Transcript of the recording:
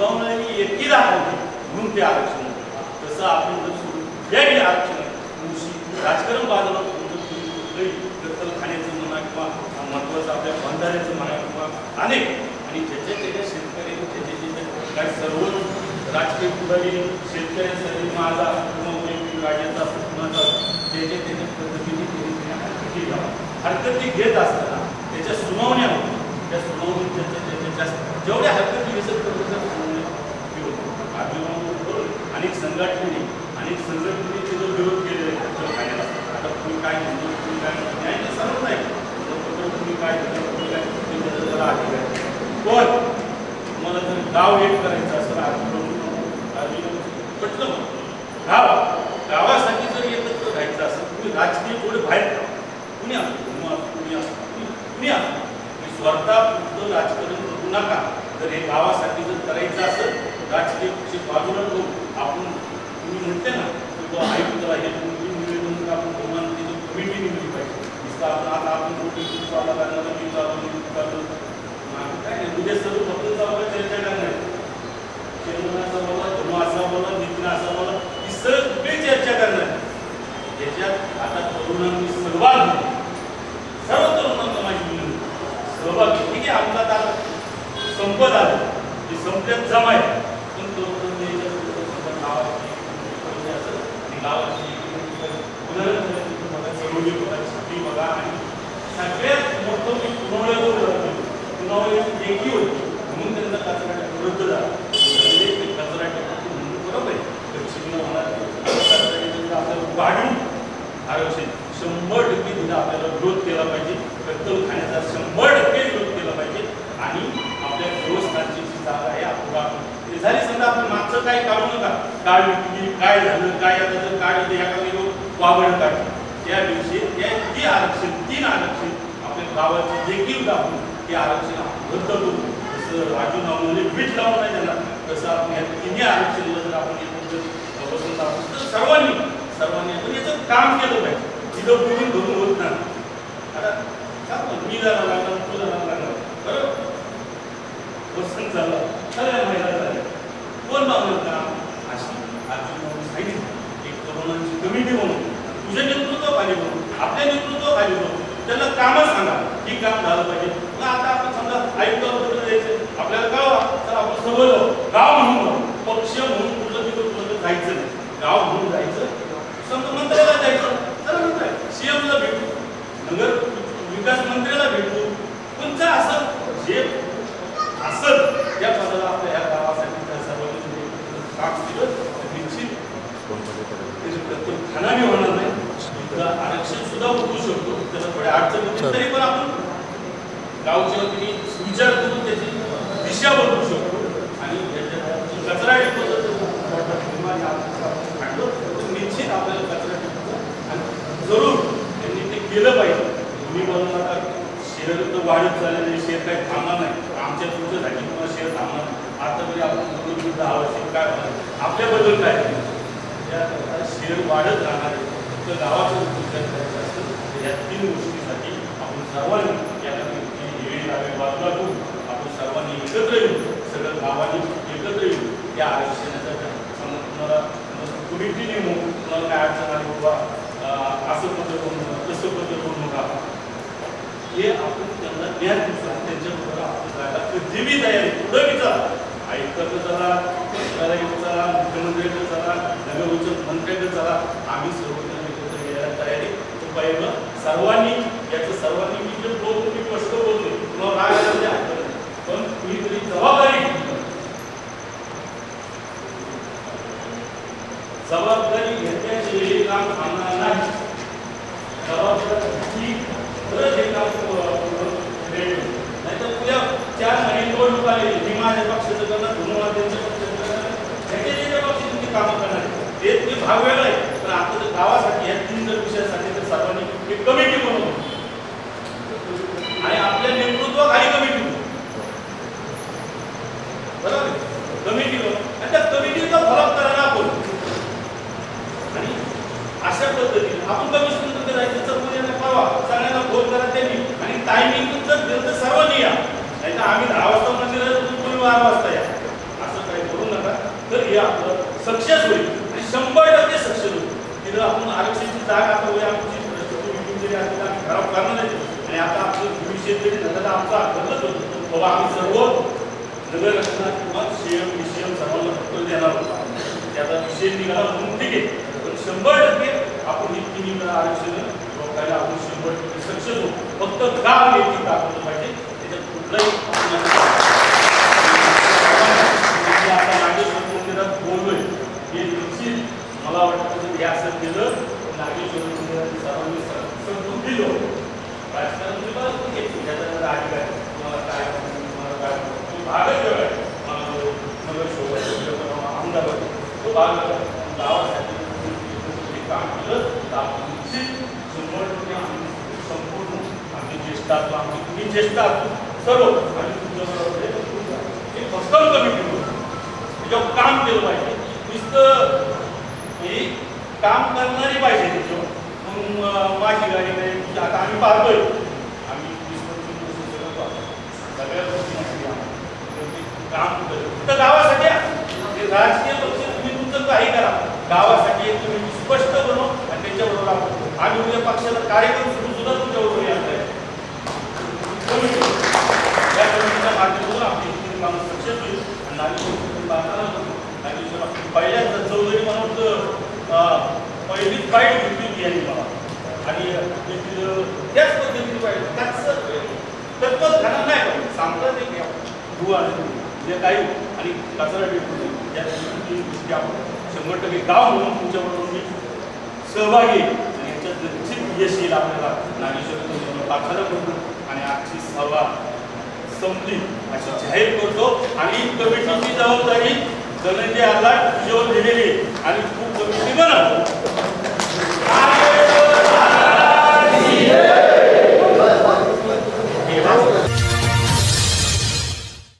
सुनावणी एकी दाखवली म्हणून ते आरक्षण तसं आपण जर सोडून द्यावी आरक्षण कृषी राजकारण बाजारात ठेवून कुठलंही म्हणा किंवा महत्वाचं आपल्या बंधाऱ्याचं म्हणा किंवा अनेक आणि ज्याच्या त्याच्या शेतकरी त्याच्या त्याच्या काही सर्व राजकीय पुढारी शेतकऱ्यांसाठी माझा किंवा वैयक्तिक राजाचा कुणाचा ज्याच्या त्याच्या पद्धतीने त्यांनी हरकती हरकती घेत असताना त्याच्या सुनावण्या होत्या त्या सुनावणी त्याच्या त्याच्या जास्त जेवढ्या हरकती घेतात तेवढ्या त्या सुनावण्या हे होतं. आजूबाजूला अनेक संघटनेने अनेक संघटनेचे जो विरोध केलेला आहे त्याच्यावर खाण्याला आता तुम्ही काय म्हणतो तुम्ही काय म्हणतो न्याय तर सर्व नाही तर तुम्ही काय करता, तुम्ही काय जरा अधिकार आहे. पण तुम्हाला जर गाव एक करायचं असेल आधी म्हटलं मग गाव गावासाठी जर एकत्र राहायचं असेल तुम्ही राजकीय थोडे बाहेर ठेवा. कुणी असो कुणी असो कुणी असो तुम्ही स्वतः पुढचं राजकारण करू नका तर हे गावासाठी जर करायचं असेल राजकीय बाजूला ठेवून आपण तुम्ही म्हणते ना की बुवा आयुक्ताला हे तुम्ही निवेदन आपण दोघांना तिथे कमिटी निवडली पाहिजे. नुसतं आपण आता आपण रोटी चालू करणार मी चालू मी चालू काय उद्या सर्व फक्त चालू चर्चा करणार चेअरमन असा बोला धनु असा बोला नितीन असा बोला ही सगळी चर्चा करणार? त्याच्यात आता तरुणांनी सहभाग सर्व तरुणांना माझी विनंती. सहभाग. ठीक आहे आपला आता संपत आलं. ते संपल्यात जमा आहे पण तरुणांनी याच्यात थोडंसं गावाची म्हणजे असं आणि बघा चळवळी बघा बघा आणि सगळ्यात मोठं मी पुनवळ्यावर एकी होती म्हणून त्यांचा कचरा टाकून झाला ते कचरा बरोबर आहे दक्षिणेला होणार कचरा आपल्याला वाढून आरक्षण शंभर टक्के तिथं आपल्याला विरोध केला पाहिजे. कत्तल खाण्याचा शंभर काय काळ काय झालं काय आता काय काळ होतं ह्या काही लोक वावड काढले त्या दिवशी त्या ती आरक्षण तीन आरक्षण आपल्या गावाचे देखील दाखवून ते आरक्षण रद्द करू. जसं राजू नावाने म्हणजे वीट लावून नाही झाला तसं आपण या तिन्ही आरक्षणाला जर आपण एकत्र बसून दाखवू तर सर्वांनी सर्वांनी आपण याचं काम केलं पाहिजे. तिथं बोलून धरून होत नाही. आता सांग मी जाणार लागला तू जाणार लागला. बरोबर वसंत झाला सगळ्या महिला झाल्या कोण मागलं काम अशी आजी म्हणून सांगितलं एक प्रतिनिधी म्हणून तुझे नेतृत्व खाली म्हणून आपल्या नेतृत्व खाली म्हणून त्यांना कामच सांगा. ही काम झालं पाहिजे. मग आता आपण समजा आयुक्ताबद्दल जायचं. आपल्याला कळवा. तर आपण सगळं गाव म्हणून पक्ष म्हणून कुठलं तिथं कुठलं जायचं नाही. गाव म्हणून जायचं. समजा मंत्र्याला जायचं. तर मंत्री सीएमला भेटू. नगर विकास मंत्र्याला भेटू. पण असं असं त्या पदाला आपल्या ह्या गावासाठी त्या सर्वांनी काम केलं तर निश्चित त्याची प्रत्येक खानाने होणार नाही तुला आरक्षण सुद्धा उठवू शकतो त्याला थोड्या अडचण होती तरी पण आपण गावच्या वतीने विचार करून त्याची दिशा बनवू शकतो आणि याच्यात जी कचरा टिपत निश्चित आपल्याला कचरा आणि जरूर त्यांनी ते केलं पाहिजे. तुम्ही म्हणून आता शेअर तर वाढत चाललेलं शेअर काही थांबणार नाही. आमच्या तुमच्यासाठी तुम्हाला शेअर थांबणार नाही. आता तरी आपण बघू दहा वर्षी काय होणार? आपल्याबद्दल काय? त्या शेअर वाढत राहणार आहे तर गावाचं विचार करायचं असतं या तीन गोष्टीसाठी सर्वांनी या ठिकाणी लावे बाजूला ठेवून आपण सर्वांनी एकत्र येऊन सगळं गावाने एकत्र येऊन या आरक्षणाचा समजा तुम्हाला कमिटी नेमू तुम्हाला काय अडचण आली बाबा असं पत्र करू नका तसं पत्र करू नका. हे आपण त्यांना ज्ञान दिवसात त्यांच्याबरोबर आपण जायला कधी बी तयारी पुढे विचार चला. आयुक्ताकडे चला शहराकडे चला मुख्यमंत्र्याकडे चला नगर उच्च मंत्र्याकडे चला. आम्ही सर्वजण एकत्र यायला तयारी पहिलं सर्वांनी याचं सर्वांनी मी जे बोलतो मी स्पष्ट बोलतो? तुला राग आला तरी हरकत नाही. पण कुणीतरी जबाबदारी जबाबदारी घेतल्याचे हे काम थांबणार नाही. जबाबदारी ही खरंच हे काम नाही तर उद्या चार महिने निवडणूक आली मी माझ्या पक्षाचं करणार धनुमा त्यांच्या पक्षाचं करणार. त्याच्या त्याच्या पक्षाची तुम्ही कामं करणार. ते तुम्ही भाग वेगळा आहे. पण आता जर गावासाठी या तीन जर विषयासाठी तर सर्वांनी एक कमिटी बनवतो आणि आपल्या नेतृत्वाखाली कमिटी बरोबर कमिटी आणि त्या कमिटीचा फरक करायला आपण आणि अशा पद्धतीने आपण कमी सुंदर जायचं चौकड्याला परवा सगळ्यांना फोन करा त्यांनी आणि टायमिंग जर दिलं तर सर्वांनी या नाही तर आम्ही दहा वाजता मंदिरात तुम्ही बारा वाजता या. असं काही करू नका. तर हे आपलं सक्सेस होईल. आणि शंभर टक्के सक्सेस होईल. की जर आपण आरक्षणची जागा आता होईल आमची परिस्थिती जरी असली आम्ही खराब करणार नाही. आणि आता आपलं भविष्य जरी झालं तर आमचा ठरलंच होतं बाबा आम्ही सर्व नगर रचना किंवा सीएम बीसीएम सर्वांना उत्तर देणार होता. त्याचा विषय निघाला म्हणून ठीक आहे. पण शंभर टक्के आपण ही तिन्ही वेळा आरक्षण. लोकांना आपण शंभर टक्के सक्सेस होऊ. फक्त गाव याची दाखवलं पाहिजे. त्याच्यात कुठलाही आता नागेश्वर मंदिरात बोललोय. हे निश्चित मला वाटतं हे असं केलं. नागेश्वर मंदिरात सर्वांनी समजून दिलं राजकारण तुम्ही तुम्ही अधिकार तुम्हाला काय तुम्हाला काय वाटतं. भागच वेगळा मला तो भाग तुम्ही हे काम केलं तर आम्ही संपूर्ण आम्ही ज्येष्ठ असतो आम्ही तुम्ही ज्येष्ठ असतो सर्व आणि तुमच्याबरोबर हे भक्कम कमी केलं त्याच्यावर काम केलं पाहिजे नुसतं ही काम करणारी पाहिजे त्याच्यावर मग माझी गाडी नाही तुझी आता आम्ही पाहतोय आम्ही वीस पंचवीस वर्ष सगळं पाहतो. सगळ्या गोष्टी काम करतो तर गावासाठी राजकीय काही करा. गावासाठी एक तुम्ही स्पष्ट बनव आणि त्यांच्याबरोबर आपण आम्ही उद्या पक्षाचा कार्यक्रम सुरू सुद्धा तुमच्याबरोबर येणार आहे. या कमिटीच्या माध्यमातून आपली इथली कामं सक्सेस होईल. आणि नागेश्वर पाहताना पहिल्यांदा चौधरी म्हणून पहिलीच बाईट घेतली होती यांनी मला आणि त्याच पद्धतीने पाहिजे त्याच तत्वच घालणार नाही. पाहिजे सांगतात ते धुवा जे काही आणि कचरा डिपोज या तीन गोष्टी आपण शंभर टक्के गाव म्हणून तुमच्याबरोबर मी सहभागी आणि याच्यात निश्चित यश येईल आपल्याला. नागेश्वर पाठाला करतो आणि आजची सभा संपली. अशी जाहीर करतो. आणि कमिटीची जबाबदारी धनंजय आला तुझ्यावर दिलेली आणि खूप कमिटी बनवतो